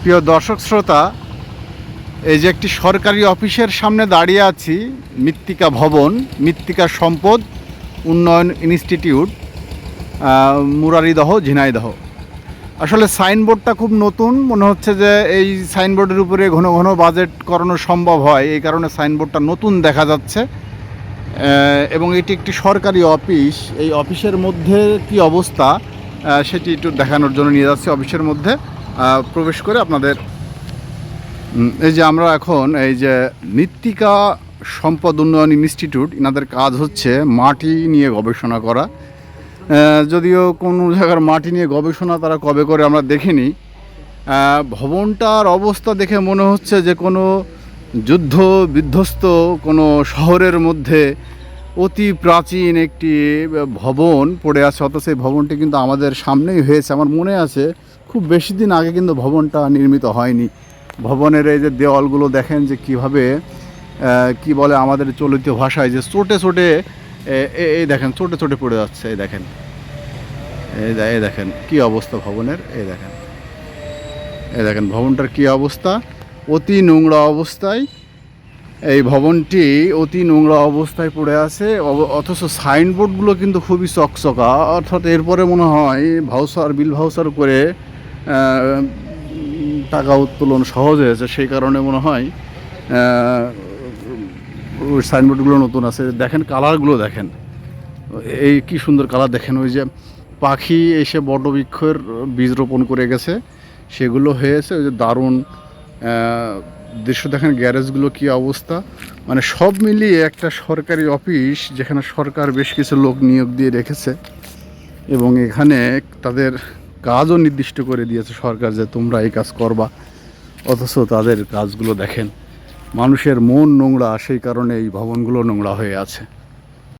প্রিয় দর্শক শ্রোতা, এই যে একটি সরকারি অফিসের সামনে দাঁড়িয়ে আছি, মৃত্তিকা ভবন, মৃত্তিকা সম্পদ উন্নয়ন ইনস্টিটিউট মুরারিদহ, ঝিনাইদহ। আসলে সাইনবোর্ডটা খুব নতুন, মনে হচ্ছে যে এই সাইনবোর্ডের উপরে ঘন ঘন বাজেট করানো সম্ভব হয়, এই কারণে সাইনবোর্ডটা নতুন দেখা যাচ্ছে। এবং এটি একটি সরকারি অফিস, এই অফিসের মধ্যে কি অবস্থা সেটি একটু দেখানোর জন্য নিয়ে যাচ্ছে অফিসের মধ্যে। প্রবেশ করে আপনাদের এই যে আমরা এখন এই যে মৃত্তিকা সম্পদ উন্নয়ন ইনস্টিটিউট, ইনাদের কাজ হচ্ছে মাটি নিয়ে গবেষণা করা। যদিও কোনো জায়গার মাটি নিয়ে গবেষণা তারা কবে করে আমরা দেখিনি। ভবনটার অবস্থা দেখে মনে হচ্ছে যে কোনো যুদ্ধ বিধ্বস্ত কোনো শহরের মধ্যে অতি প্রাচীন একটি ভবন পড়ে আছে অত সেই ভবনটি কিন্তু আমাদের সামনেই হয়েছে। আমার মনে আছে, খুব বেশি দিন আগে কিন্তু ভবনটা নির্মিত হয়নি। ভবনের এই যে দেওয়ালগুলো দেখেন যে কীভাবে কি বলে আমাদের চলিত ভাষায় যে চোটে চোটে এই দেখেন, চোটে চোটে পড়ে যাচ্ছে, এই দেখেন। এই দেখেন, কি অবস্থা ভবনের, এই দেখেন। এই দেখেন, ভবনটার কি অবস্থা? অতি নোংরা অবস্থায় এই ভবনটি অতি নোংরা অবস্থায় পড়ে আছে অথচ সাইনবোর্ডগুলো কিন্তু খুবই চকচকা, অর্থাৎ এরপরে মনে হয় ভাউসার বিল ভাউসার করে টাকা উত্তোলন সহজ হয়েছে, সেই কারণে মনে হয় ওই সাইনবোর্ডগুলো নতুন আছে। দেখেন কালারগুলো দেখেন। এই কি সুন্দর কালার, দেখেন ওই যে পাখি এসে বটবৃক্ষের বীজ রোপণ করে গেছে, সেগুলো হয়েছে, ওই যে দারুণ দৃশ্য দেখেন, গ্যারেজগুলো কি অবস্থা? মানে সব মিলিয়ে একটা সরকারি অফিস যেখানে সরকার বেশ কিছু লোক নিয়োগ দিয়ে রেখেছে এবং এখানে তাদের কাজও নির্দিষ্ট করে দিয়েছে সরকার যে তোমরা এই কাজ করবা, অথচ তাদের কাজগুলো দেখেন, মানুষের মন নোংরা, সেই কারণে এই ভবনগুলো নোংরা হয়ে আছে।